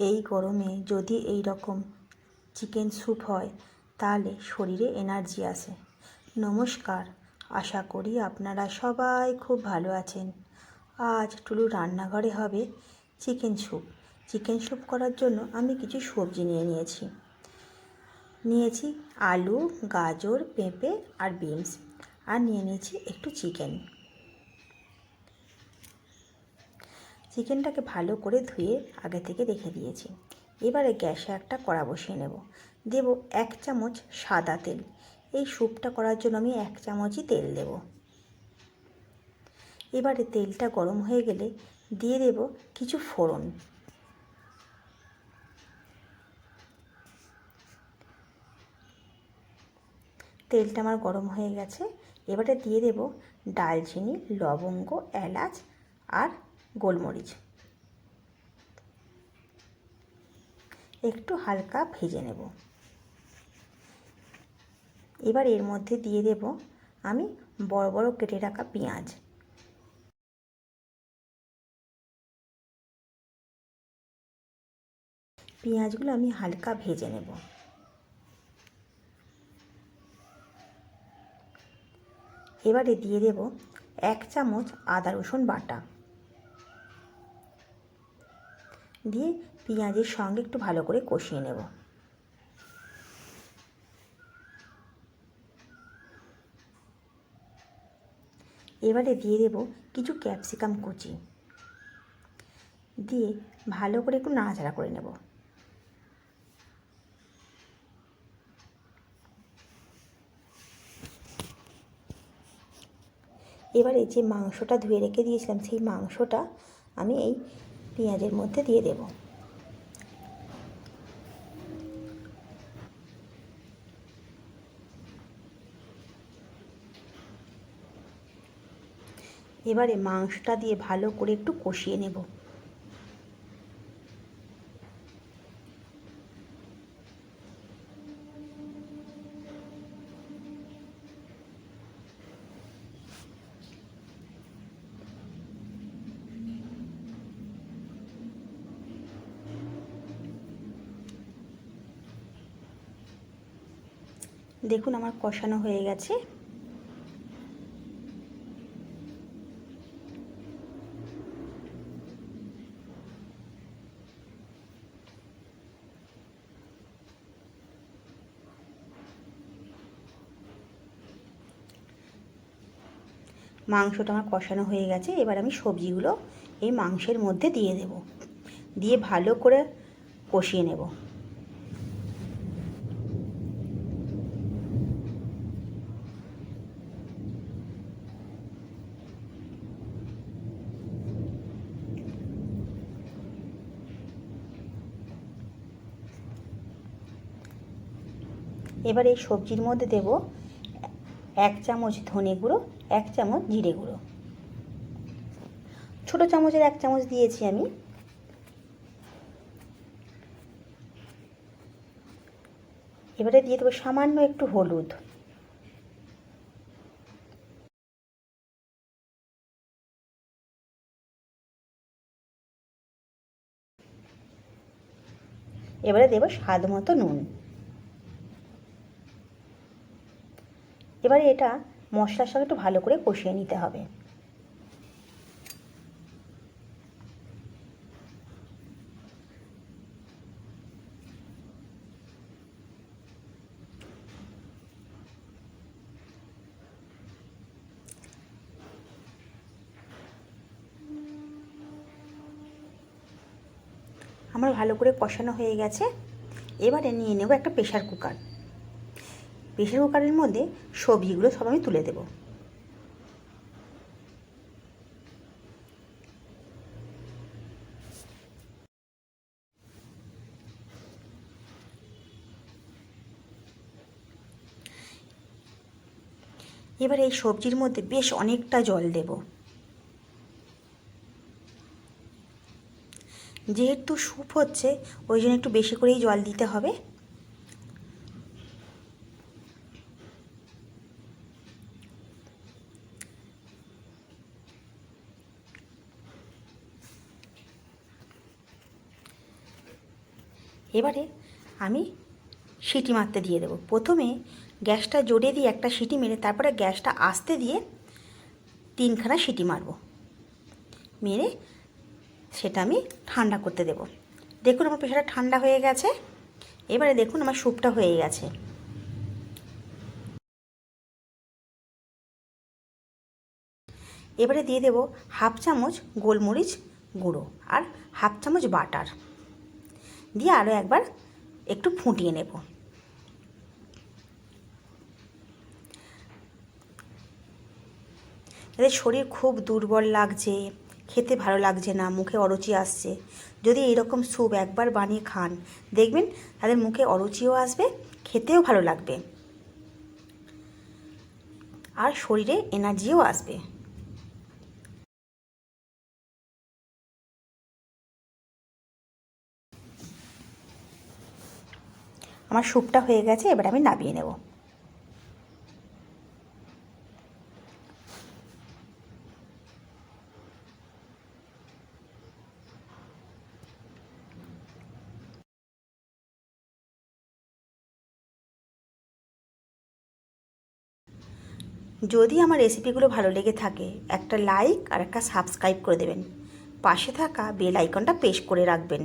এই গরমে যদি এই রকম চিকেন স্যুপ হয়, তাহলে শরীরে এনার্জি আসে। নমস্কার, আশা করি আপনারা সবাই খুব ভালো আছেন। আজ টুলু রান্নাঘরে হবে চিকেন স্যুপ। চিকেন স্যুপ করার জন্য আমি কিছু সবজি নিয়ে নিয়েছি। নিয়েছি আলু, গাজর, পেঁপে আর বিনস। আর নিয়ে নিয়েছি একটু চিকেন। চিকেনটাকে ভালো করে ধুয়ে আগে থেকে রেখে দিয়েছি। এবারে গ্যাসে একটা কড়া বসিয়ে নেব। দেব এক চামচ সাদা তেল। এই স্যুপটা করার জন্য আমি এক চামচই তেল দেব। এবারে তেলটা গরম হয়ে গেলে দিয়ে দেব কিছু ফোড়ন। তেলটা আমার গরম হয়ে গেছে। এবারে দিয়ে দেব ডালচিনি, লবঙ্গ, এলাচ আর গোলমরিচ। একটু হালকা ভেজে নেব। এবার এর মধ্যে দিয়ে দেব আমি বড় বড় কেটে রাখা পেঁয়াজ। পেঁয়াজগুলো আমি হালকা ভেজে নেব। এবারে দিয়ে দেব এক চামচ আদা রসুন বাটা। দিয়ে পেঁয়াজের সঙ্গে একটু ভালো করে কষিয়ে নেব। এবারে দিয়ে দেব কিছু ক্যাপসিকাম কুচি। দিয়ে ভালো করে একটু নাড়াচাড়া করে নেব। এবারে যে মাংসটা ধুয়ে রেখে দিয়েছিলাম, সেই মাংসটা আমি এই পেঁয়াজের মধ্যে দিয়ে দেব। এবারে মাংসটা দিয়ে ভালো করে একটু কষিয়ে নেব। দেখুন আমার কষানো হয়ে গেছে। মাংসটা আমার কষানো হয়ে গেছে, এবার আমি সবজিগুলো এই মাংসের মধ্যে দিয়ে দেব। দিয়ে ভালো করে কষিয়ে নেব। এবার এই সবজির মধ্যে দেব এক চামচ ধনে গুঁড়ো, এক চামচ জিরে গুঁড়ো। ছোটো চামচের এক চামচ দিয়েছি আমি। এবারে দিয়ে দেবো সামান্য একটু হলুদ। এবারে দেবো স্বাদ মতো নুন। এবারে এটা মশলার সঙ্গে একটু ভালো করে কষিয়ে নিতে হবে। আমার ভালো করে কষানো হয়ে গেছে। এবারে নিয়ে নেব একটা প্রেশার কুকার। প্রেশার কুকারের মধ্যে সবজিগুলো সব আমি তুলে দেব। এবার এই সবজির মধ্যে বেশ অনেকটা জল দেব। যেহেতু স্যুপ হচ্ছে, ওই জন্য একটু বেশি করেই জল দিতে হবে। এবারে আমি সিটি মারতে দিয়ে দেবো। প্রথমে গ্যাসটা জোরে দিয়ে একটা সিটি মেরে তারপরে গ্যাসটা আস্তে দিয়ে তিনখানা সিটি মারবো। মেরে সেটা আমি ঠান্ডা করতে দেব। দেখুন আমার পেশাটা ঠান্ডা হয়ে গেছে। এবারে দেখুন আমার স্যুপটা হয়ে গেছে। এবারে দিয়ে দেব হাফ চামচ গোলমরিচ গুঁড়ো আর হাফ চামচ বাটার। দিয়ে আরও একবার একটু ফুটিয়ে নেব। এদের শরীর খুব দুর্বল লাগছে, খেতে ভালো লাগছে না, মুখে অরুচি আসছে। যদি এইরকম স্যুপ একবার বানিয়ে খান, দেখবেন তাদের মুখে অরুচিও আসবে, খেতেও ভালো লাগবে। আর শরীরে এনার্জিও আসবে। আমার স্যুপটা হয়ে গেছে, এবার আমি নামিয়ে নেব। যদি আমার রেসিপিগুলো ভালো লেগে থাকে, একটা লাইক আর একটা সাবস্ক্রাইব করে দেবেন। পাশে থাকা বেল আইকনটা প্রেস করে রাখবেন।